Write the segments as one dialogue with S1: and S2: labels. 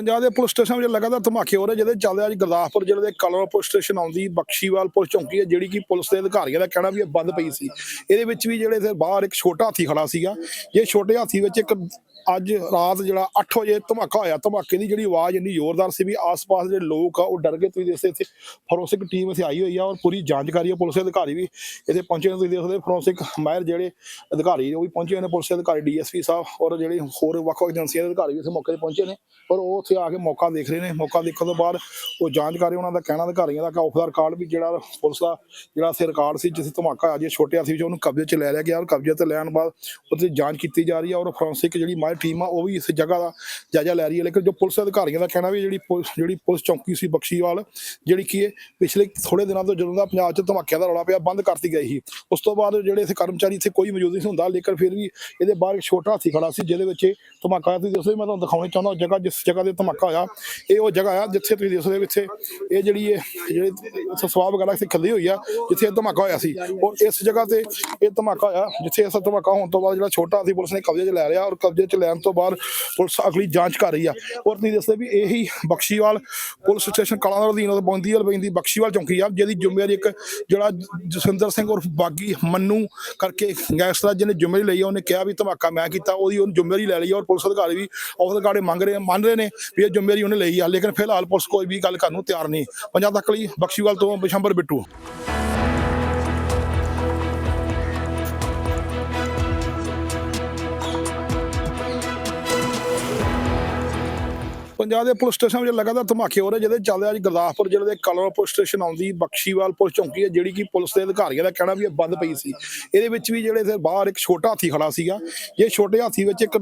S1: ਪੰਜਾਬ ਦੇ police station ਵਿੱਚ ਲਗਾਤਾਰ ਧਮਾਕੇ ਹੋ ਰਹੇ, ਜਿਹਦੇ ਚੱਲਦੇ ਅੱਜ ਗੁਰਦਾਸਪੁਰ ਜ਼ਿਲ੍ਹੇ ਦੇ ਕਲਰ ਪੁਲਿਸ ਸਟੇਸ਼ਨ ਆਉਂਦੀ, ਬਖਸ਼ੀਵਾਲ ਪੁਲਿਸ ਚੌਂਕੀ ਹੈ, ਜਿਹੜੀ ਕਿ ਪੁਲਿਸ ਦੇ ਅਧਿਕਾਰੀਆਂ ਦਾ ਕਹਿਣਾ ਵੀ ਇਹ ਬੰਦ ਪਈ ਸੀ। ਇਹਦੇ ਵਿੱਚ ਵੀ ਜਿਹੜੇ ਇੱਥੇ ਬਾਹਰ ਇੱਕ ਛੋਟਾ ਹਾਥੀ ਖੜਾ ਸੀਗਾ ਇਹ ਛੋਟੇ ਹਾਥੀ ਵਿੱਚ ਇੱਕ ਅੱਜ ਰਾਤ ਜਿਹੜਾ 8 ਵਜੇ ਧਮਾਕਾ ਹੋਇਆ, ਧਮਾਕੇ ਦੀ ਜਿਹੜੀ ਆਵਾਜ਼ ਇੰਨੀ ਜ਼ੋਰਦਾਰ ਸੀ ਵੀ ਆਸ-ਪਾਸ ਦੇ ਲੋਕ ਆ, ਉਹ ਡਰ ਗਏ। ਤੁਸੀਂ ਦੇਖਦੇ ਇੱਥੇ ਫੋਰੈਂਸਿਕ ਟੀਮ ਇੱਥੇ ਆਈ ਹੋਈ ਆ ਔਰ ਪੂਰੀ ਜਾਂਚ ਕਰ ਰਹੀ ਹੈ ਪੁਲਿਸ ਦੇ ਅਧਿਕਾਰੀ ਵੀ। ਇੱਥੇ ਪਹੁੰਚੇ ਨੇ, ਤੁਸੀਂ ਦੇਖਦੇ ਫੋਰੈਂਸਿਕ ਮਾਹਿਰ ਜਿਹੜੇ ਅਧਿਕਾਰੀ ਉਹ ਵੀ ਪਹੁੰਚੇ ਹੋਏ ਨੇ ਪੁਲਿਸ ਦੇ ਅਧਿਕਾਰੀ, ਡੀਐਸਪੀ ਸਾਹਿਬ ਔਰ ਜਿਹੜੇ ਹੋਰ ਵੱਖ-ਵੱਖ ਏਜੰਸੀਆਂ ਦੇ ਅਧਿਕਾਰੀ ਵੀ ਇਸ ਮੌਕੇ ਤੇ ਪਹੁੰਚੇ ਨੇ ਔਰ ਉਹ ਉੱਥੇ ਆ ਕੇ ਮੌਕਾ ਦੇਖ ਰਹੇ ਨੇ। ਮੌਕਾ ਦੇਖਣ ਤੋਂ ਬਾਅਦ ਉਹ ਜਾਂਚ ਕਰ ਰਹੇ ਉਹਨਾਂ ਦਾ ਕਹਿਣਾ ਅਧਿਕਾਰੀਆਂ ਦਾ ਕਿ ਆਫ ਦਾ ਰਿਕਾਰਡ ਵੀ ਜਿਹੜਾ ਪੁਲਿਸ ਦਾ ਜਿਹੜਾ ਇੱਥੇ ਰਿਕਾਰਡ ਸੀ ਜਿਸ ਧਮਾਕਾ ਹੋਇਆ ਜੀ ਛੋਟੇ ਸੀ ਵਿੱਚ ਉਹਨੂੰ ਕਬਜ਼ੇ 'ਚ ਲੈ ਲਿਆ ਗਿਆ ਔਰ ਕਬਜ਼ੇ ਤੇ ਲੈਣ ਬਾਅਦ ਉਹਦੀ ਜਾਂਚ ਕੀਤੀ ਜਾ ਰਹੀ ਹੈ ਔਰ ਫੋਰੈਂਸਿਕ ਜਿਹੜੀ ਮਾਹਿਰ ਟੀਮ ਆ, ਉਹ ਵੀ ਇਸ ਜਗ੍ਹਾ ਦਾ ਜਾਇਜ਼ਾ ਲੈ ਰਹੀ ਹੈ। ਲੇਕਿਨ ਜੋ ਪੁਲਿਸ ਅਧਿਕਾਰੀਆਂ ਦਾ ਕਹਿਣਾ ਵੀ ਜਿਹੜੀ ਪੁਲਿਸ ਜਿਹੜੀ ਪੁਲਿਸ ਚੌਂਕੀ ਸੀ ਬਖਸ਼ੀਵਾਲ, ਜਿਹੜੀ ਕਿ ਇਹ ਪਿਛਲੇ ਥੋੜੇ ਦਿਨਾਂ ਤੋਂ ਜਦੋਂ ਦਾ ਪੰਜਾਬ 'ਚ ਧਮਾਕਿਆਂ ਦਾ ਰੌਲਾ ਪਿਆ, ਬੰਦ ਕਰਤੀ ਗਈ ਸੀ। ਉਸ ਤੋਂ ਬਾਅਦ ਜਿਹੜੇ ਇੱਥੇ ਕਰਮਚਾਰੀ ਇੱਥੇ ਕੋਈ ਮੌਜੂਦ ਨਹੀਂ ਹੁੰਦਾ, ਲੇਕਿਨ ਫਿਰ ਵੀ ਇਹਦੇ ਬਾਹਰ ਇੱਕ ਛੋਟਾ ਹਾਥੀ ਖੜਾ ਸੀ, ਜਿਹਦੇ ਵਿੱਚ ਇਹ ਧਮਾਕਾ ਤੁਸੀਂ ਦੱਸੋ ਮੈਂ ਤੁਹਾਨੂੰ ਦਿਖਾਉਣਾ ਚਾਹੁੰਦਾ ਜਗ੍ਹਾ, ਜਿਸ ਜਗ੍ਹਾ ਤੇ ਧਮਾਕਾ ਹੋਇਆ, ਇਹ ਉਹ ਜਗ੍ਹਾ ਆ, ਜਿੱਥੇ ਤੁਸੀਂ ਦੇਖਦੇ ਹੋ ਇੱਥੇ ਇਹ ਜਿਹੜੀ ਇਹ, ਜਿਹੜੇ ਇੱਥੇ ਸਵਾਬ ਵਗੈਰਾ ਇੱਥੇ ਖੱਲੀ ਹੋਈ ਆ, ਜਿੱਥੇ ਇਹ ਧਮਾਕਾ ਹੋਇਆ ਸੀ। ਔਰ ਇਸ ਜਗ੍ਹਾ ਤੇ ਇਹ ਧਮਾਕਾ ਹੋਇਆ, ਜਿੱਥੇ ਇਸ ਧਮਾਕਾ ਹੋਣ ਤੋਂ ਬਾਅਦ ਜਿਹੜਾ ਛੋਟਾ ਹਾਥੀ ਪੁਲਿਸ ਨੇ ਕਬਜ਼ੇ 'ਚ ਲੈ ਲਿਆ ਔਰ ਕਬਜ਼ੇ 'ਚ ਲੈਣ ਤੋਂ ਬਾਅਦ ਪੁਲਿਸ ਅਗਲੀ ਜਾਂਚ ਕਰ ਰਹੀ ਆ। ਔਰ ਤੁਸੀਂ ਦੱਸਦੇ ਵੀ ਇਹੀ ਬਖਸ਼ੀਵਾਲ ਪੁਲਿਸ ਸਟੇਸ਼ਨ ਕਲਾਂ ਅਧੀਨ ਉਹ ਬੰਦੀ ਵਾਲ ਪੈਂਦੀ ਬਖਸ਼ੀਵਾਲ ਚੌਂਕੀ ਆ, ਜਿਹਦੀ ਜ਼ਿੰਮੇਵਾਰੀ ਇੱਕ ਜਿਹੜਾ ਜਸਵਿੰਦਰ ਸਿੰਘ ਉਰਫ ਬਾਗੀ ਮੰਨੂ ਕਰਕੇ ਗੈਂਗਸਟਰ ਜਿਹਨੇ ਜ਼ਿੰਮੇਵਾਰੀ ਲਈ ਆ, ਉਹਨੇ ਕਿਹਾ ਵੀ ਧਮਾਕਾ ਮੈਂ ਕੀਤਾ, ਉਹਦੀ ਉਹਨੇ ਜ਼ਿੰਮੇਵਾਰੀ ਲੈ ਲਈ ਆ, ਔਰ ਪੁਲਿਸ ਅਧਿਕਾਰੀ ਵੀ ਉਸ ਅਧਿਕਾਰੀ ਮੰਗ ਰਹੇ ਮੰਨ ਰਹੇ ਨੇ ਵੀ ਇਹ ਜ਼ਿੰਮੇਵਾਰੀ ਉਹਨੇ ਲਈ ਆ, ਲੇਕਿਨ ਫਿਲਹਾਲ ਪੁਲਿਸ ਕੋਈ ਵੀ ਗੱਲ ਕਰਨ ਨੂੰ ਤਿਆਰ ਨਹੀਂ। ਪੰਜਾਬ ਤੱਕ ਲਈ ਬਖਸ਼ੀਵਾਲ ਤੋਂ ਬਿਸ਼ੰਬਰ ਬਿੱਟੂ। ਪੰਜਾਬ ਦੇ ਪੁਲਿਸ ਸਟੇਸ਼ਨ ਵਿੱਚ ਲਗਾਤਾਰ ਧਮਾਕੇ ਹੋ ਰਹੇ, ਜਿਹਦੇ ਚੱਲਦੇ ਅੱਜ ਗੁਰਦਾਸਪੁਰ ਜ਼ਿਲ੍ਹੇ ਦੇ ਕਲਰ ਪੁਲਿਸ ਸਟੇਸ਼ਨ ਆਉਂਦੀ, ਬਖਸ਼ੀਵਾਲ ਪੁਲਿਸ ਚੌਂਕੀ ਹੈ, ਜਿਹੜੀ ਕਿ ਪੁਲਿਸ ਦੇ ਅਧਿਕਾਰੀਆਂ ਦਾ ਕਹਿਣਾ ਵੀ ਇਹ ਬੰਦ ਪਈ ਸੀ। ਇਹਦੇ ਵਿੱਚ ਵੀ ਜਿਹੜੇ ਬਾਹਰ ਇੱਕ ਛੋਟਾ ਹਾਥੀ ਖੜਾ ਸੀਗਾ, ਇਹ ਛੋਟੇ ਹਾਥੀ ਵਿੱਚ ਇੱਕ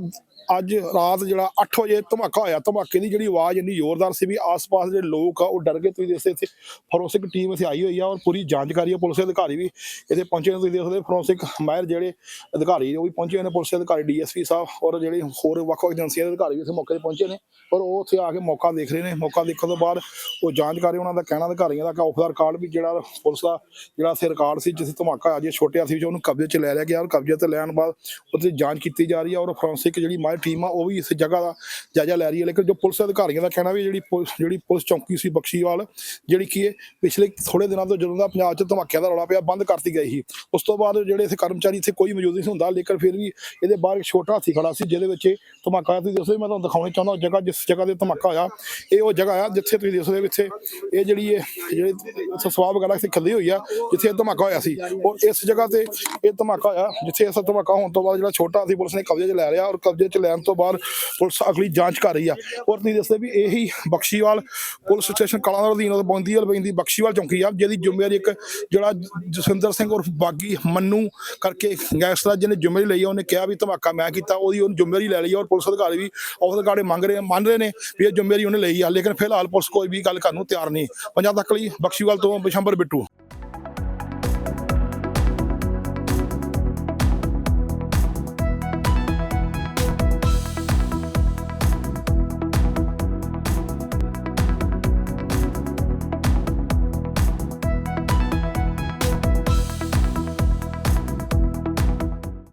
S1: ਅੱਜ ਰਾਤ ਜਿਹੜਾ 8 ਵਜੇ ਧਮਾਕਾ ਹੋਇਆ, ਧਮਾਕੇ ਦੀ ਜਿਹੜੀ ਆਵਾਜ਼ ਇੰਨੀ ਜ਼ੋਰਦਾਰ ਸੀ ਵੀ ਆਸ-ਪਾਸ ਦੇ ਲੋਕ ਆ, ਉਹ ਡਰ ਗਏ। ਤੁਸੀਂ ਦੇਖਦੇ ਇੱਥੇ ਫੋਰੈਂਸਿਕ ਟੀਮ ਇੱਥੇ ਆਈ ਹੋਈ ਆ ਔਰ ਪੂਰੀ ਜਾਂਚ ਕਰ ਰਹੀ ਹੈ ਪੁਲਿਸ ਦੇ ਅਧਿਕਾਰੀ ਵੀ ਇੱਥੇ ਪਹੁੰਚੇ ਨੇ। ਤੁਸੀਂ ਦੇਖਦੇ ਫੋਰੈਂਸਿਕ ਮਾਹਿਰ ਜਿਹੜੇ ਅਧਿਕਾਰੀ ਉਹ ਵੀ ਪਹੁੰਚੇ ਹੋਏ ਨੇ, ਪੁਲਿਸ ਦੇ ਅਧਿਕਾਰੀ, ਡੀਐਸਪੀ ਸਾਹਿਬ ਔਰ ਜਿਹੜੇ ਹੋਰ ਵੱਖ-ਵੱਖ ਏਜੰਸੀਆਂ ਦੇ ਅਧਿਕਾਰੀ ਵੀ ਇਸ ਮੌਕੇ ਤੇ ਪਹੁੰਚੇ ਨੇ ਔਰ ਉਹ ਉੱਥੇ ਆ ਕੇ ਮੌਕਾ ਦੇਖ ਰਹੇ ਨੇ। ਮੌਕਾ ਦੇਖਣ ਤੋਂ ਬਾਅਦ ਉਹ ਜਾਂਚ ਕਰ ਰਹੇ ਉਹਨਾਂ ਦਾ ਕਹਿਣਾ ਅਧਿਕਾਰੀਆਂ ਦਾ ਕਿ ਆਫ ਦਾ ਰਿਕਾਰਡ ਵੀ ਜਿਹੜਾ ਪੁਲਿਸ ਦਾ ਜਿਹੜਾ ਇੱਥੇ ਰਿਕਾਰਡ ਸੀ, ਜਿਸ ਧਮਾਕਾ ਹੋਇਆ ਜੀ ਛੋਟੇ ਹਾਥੀ ਉਹਨੂੰ ਕਬਜ਼ੇ 'ਚ ਲੈ ਲਿਆ ਗਿਆ ਔਰ ਕਬਜ਼ੇ ਤੇ ਲੈਣ ਬਾਅਦ ਉੱਥੇ ਜਾਂਚ ਕੀਤੀ ਜਾ ਰਹੀ ਹੈ ਔਰ ਫੋਰੈਂਸਿਕ ਜਿਹੜੀ ਮਾਇਰ ਟੀਮ ਆ, ਉਹ ਵੀ ਇਸ ਜਗ੍ਹਾ ਦਾ ਜਾਇਜ਼ਾ ਲੈ ਰਹੀ ਹੈ। ਲੇਕਿਨ ਜੋ ਪੁਲਿਸ ਅਧਿਕਾਰੀਆਂ ਦਾ ਕਹਿਣਾ ਵੀ ਜਿਹੜੀ ਪੁਲਿਸ ਜਿਹੜੀ ਪੁਲਿਸ ਚੌਂਕੀ ਸੀ ਬਖਸ਼ੀਵਾਲ, ਜਿਹੜੀ ਕਿ ਇਹ ਪਿਛਲੇ ਥੋੜੇ ਦਿਨਾਂ ਤੋਂ ਜਦੋਂ ਦਾ ਪੰਜਾਬ 'ਚ ਧਮਾਕਿਆਂ ਦਾ ਰੌਲਾ ਪਿਆ, ਬੰਦ ਕਰਤੀ ਗਈ ਸੀ। ਉਸ ਤੋਂ ਬਾਅਦ ਜਿਹੜੇ ਇੱਥੇ ਕਰਮਚਾਰੀ ਇੱਥੇ ਕੋਈ ਮੌਜੂਦ ਨਹੀਂ ਹੁੰਦਾ, ਲੇਕਿਨ ਫਿਰ ਵੀ ਇਹਦੇ ਬਾਹਰ ਇੱਕ ਛੋਟਾ ਹਾਥੀ ਖੜਾ ਸੀ, ਜਿਹਦੇ ਵਿੱਚ ਇਹ ਧਮਾਕਾ ਹੋਇਆ। ਤੁਸੀਂ ਦੱਸੋ ਮੈਂ ਤੁਹਾਨੂੰ ਦਿਖਾਉਣਾ ਚਾਹੁੰਦਾ ਉਹ ਜਗ੍ਹਾ, ਜਿਸ ਜਗ੍ਹਾ ਤੇ ਧਮਾਕਾ ਹੋਇਆ, ਇਹ ਉਹ ਜਗ੍ਹਾ ਆ ਜਿੱਥੇ ਤੁਸੀਂ ਦੱਸਦੇ ਹੋ ਇੱਥੇ, ਇਹ ਜਿਹੜੀ ਇਹ, ਜਿਹੜੇ ਸਵਾਬ ਵਗੈਰਾ ਇੱਥੇ ਖੱਲੀ ਹੋਈ ਆ, ਜਿੱਥੇ ਇਹ ਧਮਾਕਾ ਹੋਇਆ ਸੀ। ਔਰ ਇਸ ਜਗ੍ਹਾ ਤੇ ਇਹ ਧਮਾਕਾ ਹੋਇਆ, ਜਿੱਥੇ ਇਸ ਧਮਾਕਾ ਹੋਣ ਤੋਂ ਬਾਅਦ ਜਿਹੜਾ ਛੋਟਾ ਹਾਥੀ ਪੁਲਿਸ ਨੇ ਕਬਜ਼ੇ 'ਚ ਲੈ ਲਿਆ, ਔਰ ਕਬਜ਼ੇ 'ਚ ਲੈਣ ਤੋਂ ਬਾਅਦ ਪੁਲਿਸ ਅਗਲੀ ਜਾਂਚ ਕਰ ਰਹੀ ਆ। ਔਰ ਤੁਸੀਂ ਦੱਸਦੇ ਵੀ ਇਹੀ ਬਖਸ਼ੀਵਾਲ ਪੁਲਿਸ ਸਟੇਸ਼ਨ ਕਲਾਂ ਅਧੀਨ ਉਹ ਬੰਦੀ ਵਾਲ ਪੈਂਦੀ ਬਖਸ਼ੀਵਾਲ ਚੌਂਕੀ ਆ, ਜਿਹਦੀ ਜ਼ਿੰਮੇਵਾਰੀ ਇੱਕ ਜਿਹੜਾ ਜਸਵਿੰਦਰ ਸਿੰਘ ਉਰਫ ਬਾਗੀ ਮੰਨੂ ਕਰਕੇ ਗੈਂਗਸਟਰ ਜਿਹਨੇ ਜ਼ਿੰਮੇਵਾਰੀ ਲਈ ਆ, ਉਹਨੇ ਕਿਹਾ ਵੀ ਧਮਾਕਾ ਮੈਂ ਕੀਤਾ, ਉਹਦੀ ਉਹਨੂੰ ਜ਼ਿੰਮੇਵਾਰੀ ਲੈ ਲਈ ਔਰ ਪੁਲਿਸ ਅਧਿਕਾਰੀ ਵੀ ਉਸ ਅਧਿਕਾਰੀ ਮੰਗ ਰਹੇ ਮੰਨ ਰਹੇ ਨੇ ਵੀ ਇਹ ਜ਼ਿੰਮੇਵਾਰੀ ਉਹਨੇ ਲਈ ਆ, ਲੇਕਿਨ ਫਿਲਹਾਲ ਪੁਲਿਸ ਕੋਈ ਵੀ ਗੱਲ ਕਰਨ ਨੂੰ ਤਿਆਰ ਨਹੀਂ। ਪੰਜਾਬ ਤੱਕ ਲਈ ਬਖਸ਼ੀਵਾਲ ਤੋਂ ਬਿਸ਼ੰਬਰ ਬਿੱਟੂ।